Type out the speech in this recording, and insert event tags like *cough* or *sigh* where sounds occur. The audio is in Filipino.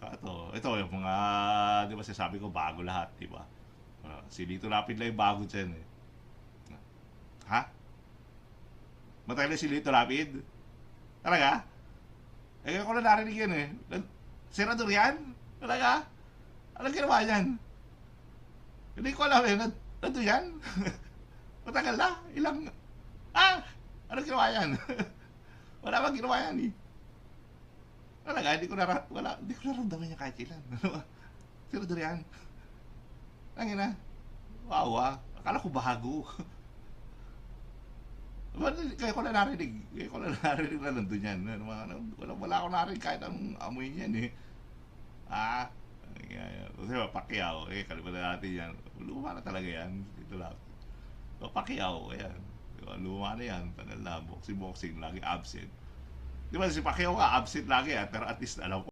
Ito, ito yung mga, di ba sasabi ko, bago lahat, di ba? Ah, si Lito Lapid lang yung bago dyan eh. Ha? Matagal si Lito Lapid? Talaga? Eh, ko na narinig yan eh. Senador yan? Talaga? Anong ginawa yan? Hindi ko alam eh. Nandun yan? *laughs* Matagal na? Ilang... Ah! Anong ginawa yan? *laughs* Wala bang ginawa yan eh. Talaga, hindi ko na wala, hindi ko naramdaman niya kahit ilan. Senador *laughs* yan? Ang ina. Wow ah. Akala ko bago. Ba't *laughs* kaya ko na narinig? Kaya ko na *laughs* narinig na nandun yan. Ano, ano, wala, wala ako narinig kahit ang amoy niyan eh. Ah, kasi Pacquiao, eh, kalimutan natin yan. Luma na talaga yan. Ito lang. So, Pacquiao, ayan. Luma na yan. Tagal na, boxing-boxing, lagi absent. Di ba si Pacquiao nga, absent lagi ah, pero at least alam ko